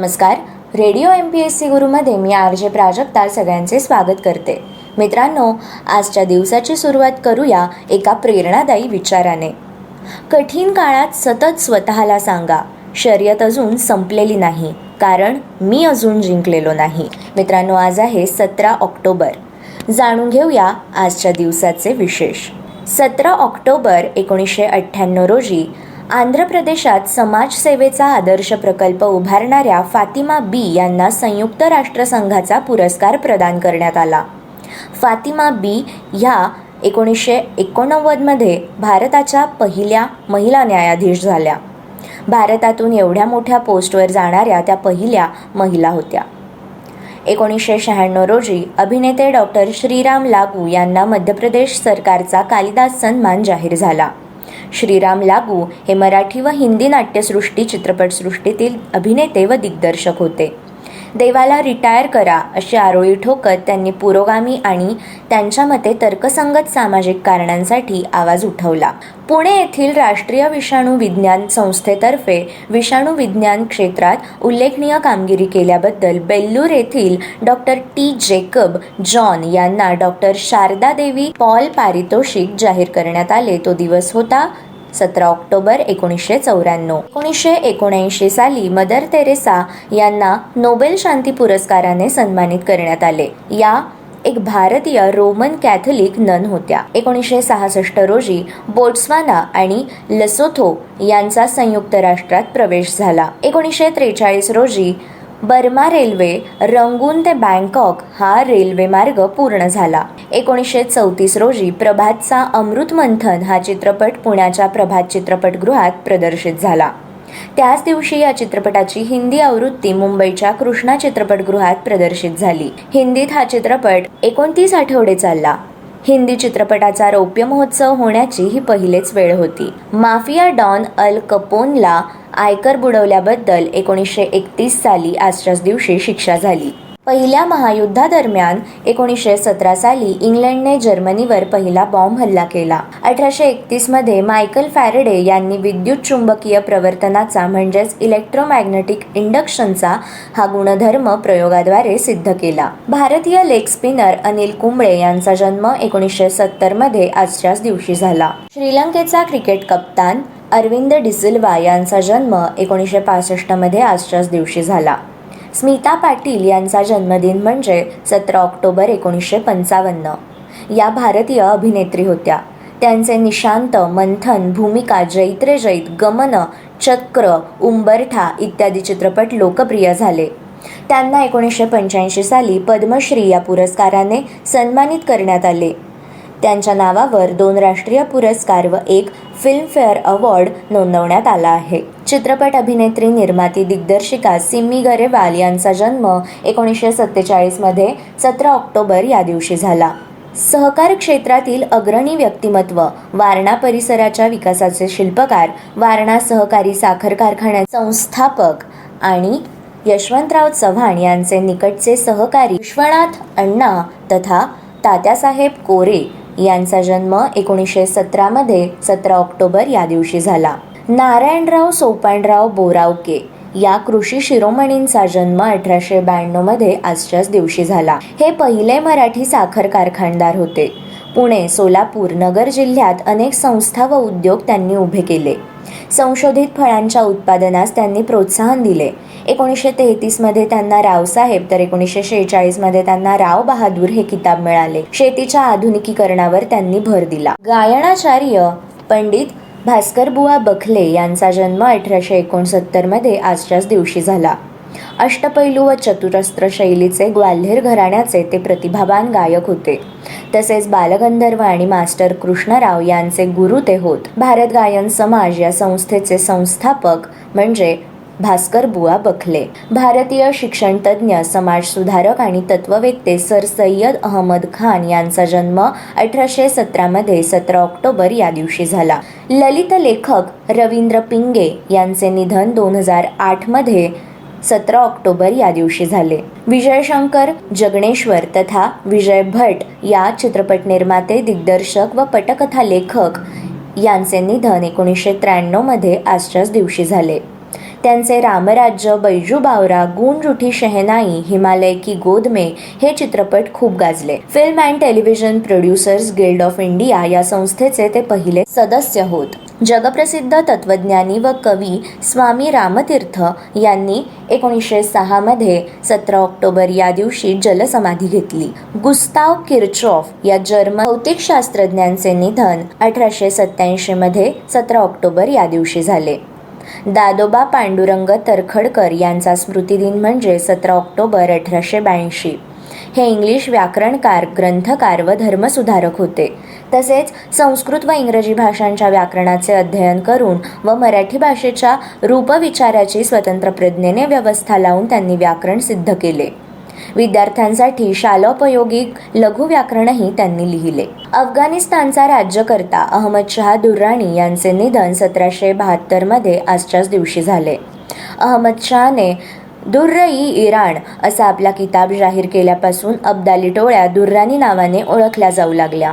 नमस्कार. Radio M P S C गुरुमध्ये मी R J Prajakta सगळ्यांचे स्वागत करते. मित्रांनो आजच्या दिवसाची सुरुवात करूया एका प्रेरणादायी विचाराने. कठीण काळात सतत स्वतःला सांगा शर्यत अजून संपलेली नाही कारण मी अजून जिंकलेलो नाही. मित्रांनो आज आहे सतरा ऑक्टोबर. जाणून घेऊया आजच्या दिवसाचे विशेष. सतरा ऑक्टोबर एकोणीसशे अठ्ठ्याण्णव रोजी आंध्र प्रदेशात समाजसेवेचा आदर्श प्रकल्प उभारणाऱ्या फातिमा बी यांना संयुक्त राष्ट्रसंघाचा पुरस्कार प्रदान करण्यात आला. फातिमा बी ह्या एकोणीसशे एकोणनव्वदमध्ये भारताच्या पहिल्या महिला न्यायाधीश झाल्या. भारतातून एवढ्या मोठ्या पोस्टवर जाणाऱ्या त्या पहिल्या महिला होत्या. एकोणीसशे शहाण्णव रोजी अभिनेते डॉक्टर श्रीराम लागू यांना मध्य प्रदेश सरकारचा कालिदास सन्मान जाहीर झाला. श्रीराम लागू हे मराठी व हिंदी नाट्यसृष्टी चित्रपटसृष्टीतील अभिनेते व दिग्दर्शक होते. देवाला रिटायर करा अशी आरोळी ठोकत त्यांनी पुरोगामी आणि त्यांच्या मते तर्कसंगत सामाजिक कारणांसाठी आवाज उठवला. पुणे येथील राष्ट्रीय विषाणू विज्ञान संस्थेतर्फे विषाणू विज्ञान क्षेत्रात उल्लेखनीय कामगिरी केल्याबद्दल बेल्लूर येथील डॉक्टर टी. जेकब जॉन यांना डॉक्टर शारदा देवी पॉल पारितोषिक जाहीर करण्यात आले. तो दिवस होता सतरा ऑक्टोबर एकोणीसशे चौऱ्याण्णव. एकोणीसशे एकोणऐंशी साली मदर तेरेसा यांना नोबेल शांती पुरस्काराने सन्मानित करण्यात आले. या एक भारतीय रोमन कॅथोलिक नन होत्या. एकोणीसशे सहासष्ट रोजी बोट्सवाना आणि लसोथो यांचा संयुक्त राष्ट्रात प्रवेश झाला. एकोणीसशे त्रेचाळीस रोजी बर्मा रेल्वे रंगून ते बँकॉक हा रेल्वे मार्ग पूर्ण झाला. एकोणीसशे चौतीस रोजी प्रभातचा अमृत मंथन हा चित्रपट पुण्याच्या प्रभात चित्रपटगृहात प्रदर्शित झाला. त्याच दिवशी या चित्रपटाची हिंदी आवृत्ती मुंबईच्या कृष्णा चित्रपटगृहात प्रदर्शित झाली. हिंदीत हा चित्रपट एकोणतीस आठवडे चालला. हिंदी चित्रपटाचा रौप्य महोत्सव होण्याची ही पहिलेच वेळ होती. माफिया डॉन अल कपोनला आयकर बुडवल्याबद्दल एकोणीसशे एकतीस साली आजच्याच दिवशी शिक्षा झाली. पहिल्या महायुद्धादरम्यान एकोणीसशे सतरा साली इंग्लंडने जर्मनीवर पहिला बॉम्ब हल्ला केला. अठराशे एकतीसमध्ये मायकल फॅरेडे यांनी विद्युत चुंबकीय प्रवर्तनाचा म्हणजेच इलेक्ट्रोमॅग्नेटिक इंडक्शनचा हा गुणधर्म प्रयोगाद्वारे सिद्ध केला. भारतीय लेग स्पिनर अनिल कुंबळे यांचा जन्म एकोणीसशे सत्तरमध्ये आजच्याच दिवशी झाला. श्रीलंकेचा क्रिकेट कप्तान अरविंद डिसिल्वा यांचा जन्म एकोणीसशे पासष्टमध्ये आजच्याच दिवशी झाला. स्मिता पाटील यांचा जन्मदिन म्हणजे सतरा ऑक्टोबर एकोणीसशे पंचावन्न. या भारतीय अभिनेत्री होत्या. त्यांचे निशांत मंथन भूमिका जैत्रे जैत गमन चक्र उंबरठा इत्यादी चित्रपट लोकप्रिय झाले. त्यांना एकोणीसशे पंच्याऐंशी साली पद्मश्री या पुरस्काराने सन्मानित करण्यात आले. त्यांच्या नावावर दोन राष्ट्रीय पुरस्कार व एक फिल्मफेअर अवॉर्ड नोंदवण्यात आला आहे. चित्रपट अभिनेत्री निर्माती दिग्दर्शिका सिम्मी गरेवाल यांचा जन्म एकोणीसशे सत्तेचाळीसमध्ये सतरा ऑक्टोबर या दिवशी झाला. सहकार क्षेत्रातील अग्रणी व्यक्तिमत्व वारणा परिसराच्या विकासाचे शिल्पकार वारणा सहकारी साखर कारखान्याचे संस्थापक आणि यशवंतराव चव्हाण यांचे निकटचे सहकारी विश्वनाथ अण्णा तथा तात्यासाहेब कोरे यांचा जन्म एकोणीसशे सतरामध्ये सतरा ऑक्टोबर या दिवशी झाला. नारायणराव सोपानराव बोरावके या कृषी शिरोमणींचा जन्म अठराशे ब्याण्णवमध्ये आजच्याच दिवशी झाला. हे पहिले मराठी साखर कारखानदार होते. पुणे सोलापूर नगर जिल्ह्यात अनेक संस्था व उद्योग त्यांनी उभे केले. संशोधित फळांच्या उत्पादनास त्यांनी प्रोत्साहन दिले. एकोणीसशे तेहतीसमध्ये त्यांना रावसाहेब तर एकोणीसशे शेहेचाळीसमध्ये त्यांना राव बहादूर हे किताब मिळाले. शेतीच्या आधुनिकीकरणावर त्यांनी भर दिला. गायनाचार्य पंडित भास्करबुवा बखले यांचा जन्म अठराशे एकोणसत्तरमध्ये आजच्याच दिवशी झाला. अष्टपैलू व चतुरस्त्र शैलीचे ग्वाल्हेर घराण्याचे ते प्रतिभावान गायक होते. तसेच बालगंधर्व आणि मास्टर कृष्णराव यांचे गुरु ते होत. भारत गायन समाज या संस्थेचे संस्थापक म्हणजे भास्कर बुवा बखले. भारतीय शिक्षण तज्ज्ञ समाजसुधारक आणि तत्ववेत्ते सर सय्यद अहमद खान यांचा जन्म अठराशे सतरामध्ये सतरा ऑक्टोबर या दिवशी झाला. ललित लेखक रवींद्र पिंगे यांचे निधन दोन हजार आठमध्ये सतरा ऑक्टोबर या दिवशी झाले. विजय शंकर जगणेश्वर तथा विजय भट या चित्रपट निर्माते दिग्दर्शक व पटकथा लेखक यांचे निधन एकोणीसशे त्र्याण्णवमध्ये आजच्याच दिवशी झाले. त्यांचे रामराज्य बैजू बावरा गूंज उठी शहनाई हिमालय की गोद में हे चित्रपट खूप गाजले. Film and television producers guild of India या संस्थेचे ते पहिले सदस्य होत. जगप्रसिद्ध तत्वज्ञानी व कवी स्वामी रामतीर्थ यांनी एकोणीसशे सहामध्ये सतरा ऑक्टोबर या दिवशी जलसमाधी घेतली. गुस्ताव किर्चॉफ या जर्मन भौतिकशास्त्रज्ञांचे निधन अठराशे सत्याऐंशीमध्ये सतरा ऑक्टोबर या दिवशी झाले. दादोबा पांडुरंग तरखडकर यांचा स्मृतिदिन म्हणजे सतरा ऑक्टोबर अठराशे ब्याऐंशी. हे इंग्लिश व्याकरणकार ग्रंथकार व धर्मसुधारक होते. तसेच संस्कृत व इंग्रजी भाषांच्या व्याकरणाचे अध्ययन करून व मराठी भाषेच्या रूपविचाराची स्वतंत्र प्रज्ञेने व्यवस्था लावून त्यांनी व्याकरण सिद्ध केले. विद्यार्थ्यांसाठी शालोपयोगी लघु व्याकरणही त्यांनी लिहिले. अफगाणिस्तानचा राज्यकर्ता अहमद शहा दुर्राणी यांचे निधन सतराशे बहात्तरमध्ये आजच्याच दिवशी झाले. अहमद शहाने दुर्रई इराण असा आपला किताब जाहीर केल्यापासून अब्दाली टोळ्या दुर्राणी नावाने ओळखल्या जाऊ लागल्या.